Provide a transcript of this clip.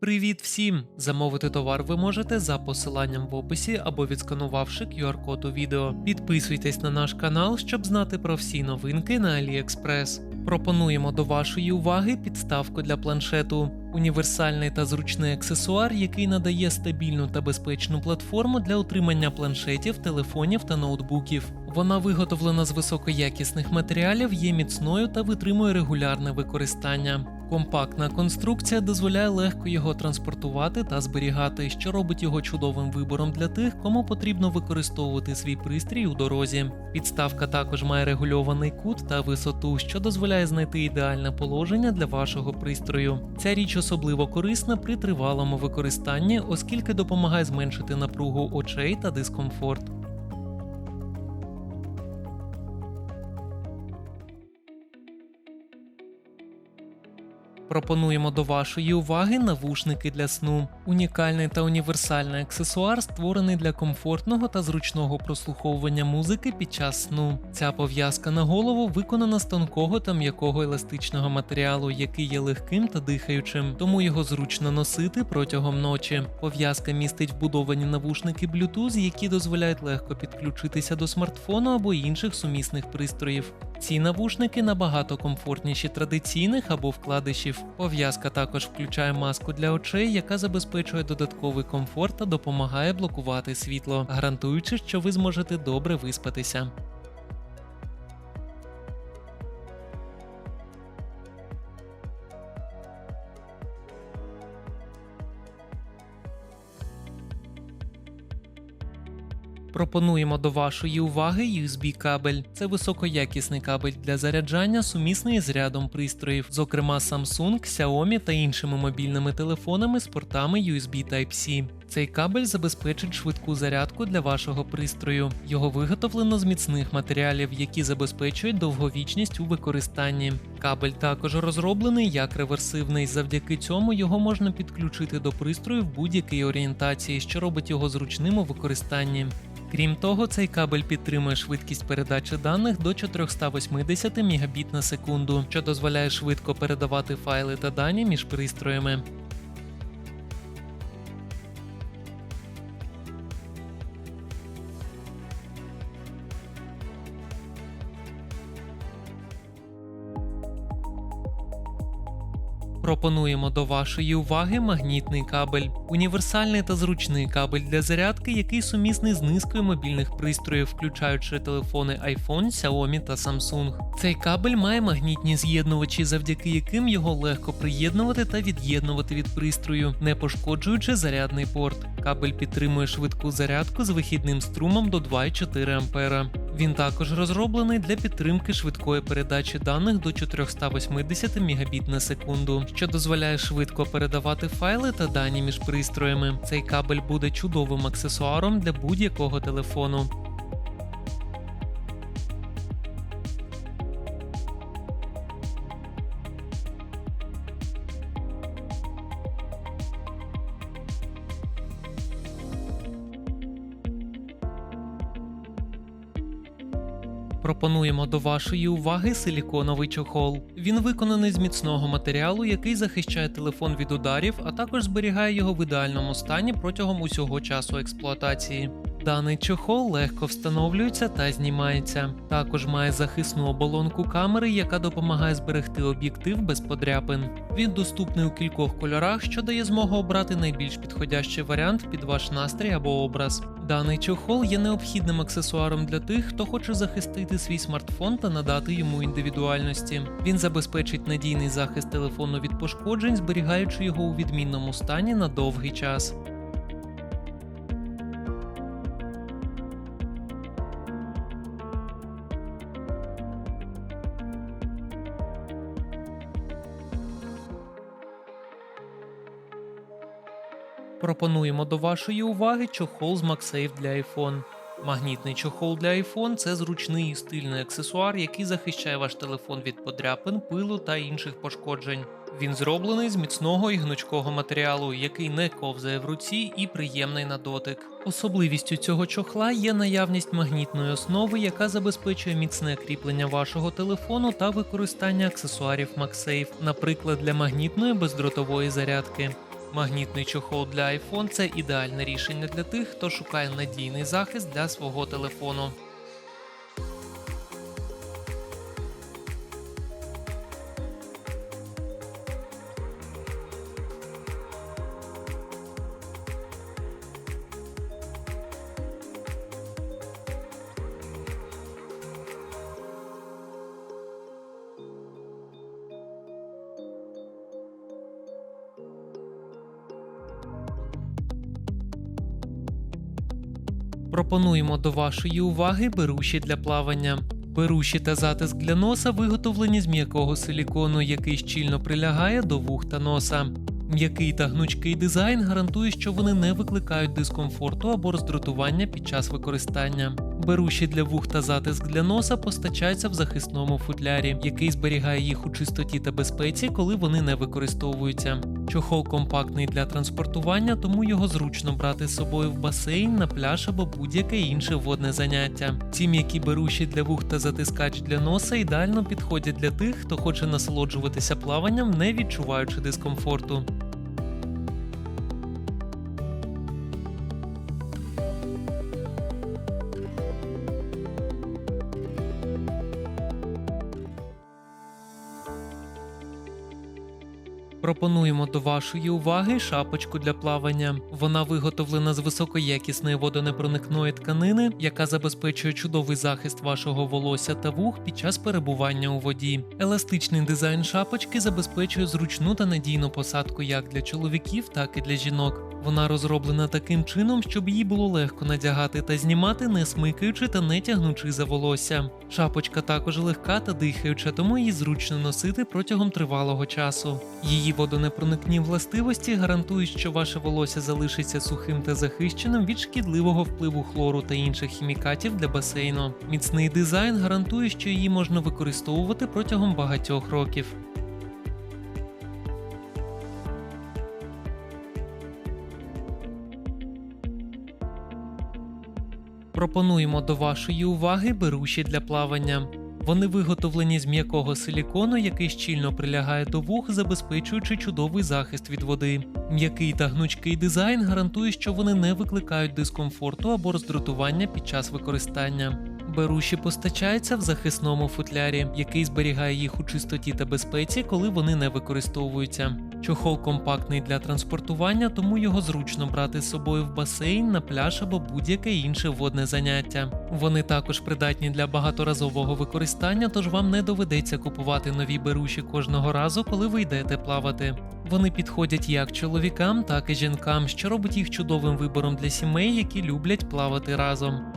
Привіт всім! Замовити товар ви можете за посиланням в описі або відсканувавши QR-код у відео. Підписуйтесь на наш канал, щоб знати про всі новинки на AliExpress. Пропонуємо до вашої уваги підставку для планшету. Універсальний та зручний аксесуар, який надає стабільну та безпечну платформу для утримання планшетів, телефонів та ноутбуків. Вона виготовлена з високоякісних матеріалів, є міцною та витримує регулярне використання. Компактна конструкція дозволяє легко його транспортувати та зберігати, що робить його чудовим вибором для тих, кому потрібно використовувати свій пристрій у дорозі. Підставка також має регульований кут та висоту, що дозволяє знайти ідеальне положення для вашого пристрою. Ця річ особливо корисна при тривалому використанні, оскільки допомагає зменшити напругу очей та дискомфорт. Пропонуємо до вашої уваги навушники для сну. Унікальний та універсальний аксесуар створений для комфортного та зручного прослуховування музики під час сну. Ця пов'язка на голову виконана з тонкого та м'якого еластичного матеріалу, який є легким та дихаючим, тому його зручно носити протягом ночі. Пов'язка містить вбудовані навушники Bluetooth, які дозволяють легко підключитися до смартфону або інших сумісних пристроїв. Ці навушники набагато комфортніші традиційних або вкладишів. Пов'язка також включає маску для очей, яка забезпечує додатковий комфорт та допомагає блокувати світло, гарантуючи, що ви зможете добре виспатися. Пропонуємо до вашої уваги USB кабель. Це високоякісний кабель для заряджання, сумісний з рядом пристроїв, зокрема Samsung, Xiaomi та іншими мобільними телефонами з портами USB Type-C. Цей кабель забезпечить швидку зарядку для вашого пристрою. Його виготовлено з міцних матеріалів, які забезпечують довговічність у використанні. Кабель також розроблений як реверсивний. Завдяки цьому його можна підключити до пристрою в будь-якій орієнтації, що робить його зручним у використанні. Крім того, цей кабель підтримує швидкість передачі даних до 480 Мбіт на секунду, що дозволяє швидко передавати файли та дані між пристроями. Пропонуємо до вашої уваги магнітний кабель, універсальний та зручний кабель для зарядки, який сумісний з низкою мобільних пристроїв, включаючи телефони iPhone, Xiaomi та Samsung. Цей кабель має магнітні з'єднувачі, завдяки яким його легко приєднувати та від'єднувати від пристрою, не пошкоджуючи зарядний порт. Кабель підтримує швидку зарядку з вихідним струмом до 2,4 А. Він також розроблений для підтримки швидкої передачі даних до 480 Мбіт на секунду, що дозволяє швидко передавати файли та дані між пристроями. Цей кабель буде чудовим аксесуаром для будь-якого телефону. Пропонуємо до вашої уваги силіконовий чохол. Він виконаний з міцного матеріалу, який захищає телефон від ударів, а також зберігає його в ідеальному стані протягом усього часу експлуатації. Даний чохол легко встановлюється та знімається. Також має захисну оболонку камери, яка допомагає зберегти об'єктив без подряпин. Він доступний у кількох кольорах, що дає змогу обрати найбільш підходящий варіант під ваш настрій або образ. Даний чохол є необхідним аксесуаром для тих, хто хоче захистити свій смартфон та надати йому індивідуальності. Він забезпечить надійний захист телефону від пошкоджень, зберігаючи його у відмінному стані на довгий час. Пропонуємо до вашої уваги чохол з MagSafe для iPhone. Магнітний чохол для iPhone це зручний і стильний аксесуар, який захищає ваш телефон від подряпин, пилу та інших пошкоджень. Він зроблений з міцного і гнучкого матеріалу, який не ковзає в руці і приємний на дотик. Особливістю цього чохла є наявність магнітної основи, яка забезпечує міцне кріплення вашого телефону та використання аксесуарів MagSafe, наприклад, для магнітної бездротової зарядки. Магнітний чохол для iPhone це ідеальне рішення для тих, хто шукає надійний захист для свого телефону. Пропонуємо до вашої уваги беруші для плавання. Беруші та затиск для носа виготовлені з м'якого силікону, який щільно прилягає до вух та носа. М'який та гнучкий дизайн гарантує, що вони не викликають дискомфорту або роздратування під час використання. Беруші для вух та затиск для носа постачаються в захисному футлярі, який зберігає їх у чистоті та безпеці, коли вони не використовуються. Чохол компактний для транспортування, тому його зручно брати з собою в басейн, на пляж або будь-яке інше водне заняття. Ці м'які беруші для вух та затискач для носа ідеально підходять для тих, хто хоче насолоджуватися плаванням, не відчуваючи дискомфорту. Пропонуємо до вашої уваги шапочку для плавання. Вона виготовлена з високоякісної водонепроникної тканини, яка забезпечує чудовий захист вашого волосся та вух під час перебування у воді. Еластичний дизайн шапочки забезпечує зручну та надійну посадку як для чоловіків, так і для жінок. Вона розроблена таким чином, щоб її було легко надягати та знімати, не смикаючи та не тягнучи за волосся. Шапочка також легка та дихаюча, тому її зручно носити протягом тривалого часу. Її водонепроникні властивості гарантують, що ваше волосся залишиться сухим та захищеним від шкідливого впливу хлору та інших хімікатів для басейну. Міцний дизайн гарантує, що її можна використовувати протягом багатьох років. Пропонуємо до вашої уваги беруші для плавання. Вони виготовлені з м'якого силікону, який щільно прилягає до вух, забезпечуючи чудовий захист від води. М'який та гнучкий дизайн гарантує, що вони не викликають дискомфорту або роздратування під час використання. Беруші постачаються в захисному футлярі, який зберігає їх у чистоті та безпеці, коли вони не використовуються. Чохол компактний для транспортування, тому його зручно брати з собою в басейн, на пляж або будь-яке інше водне заняття. Вони також придатні для багаторазового використання, тож вам не доведеться купувати нові беруші кожного разу, коли ви йдете плавати. Вони підходять як чоловікам, так і жінкам, що робить їх чудовим вибором для сімей, які люблять плавати разом.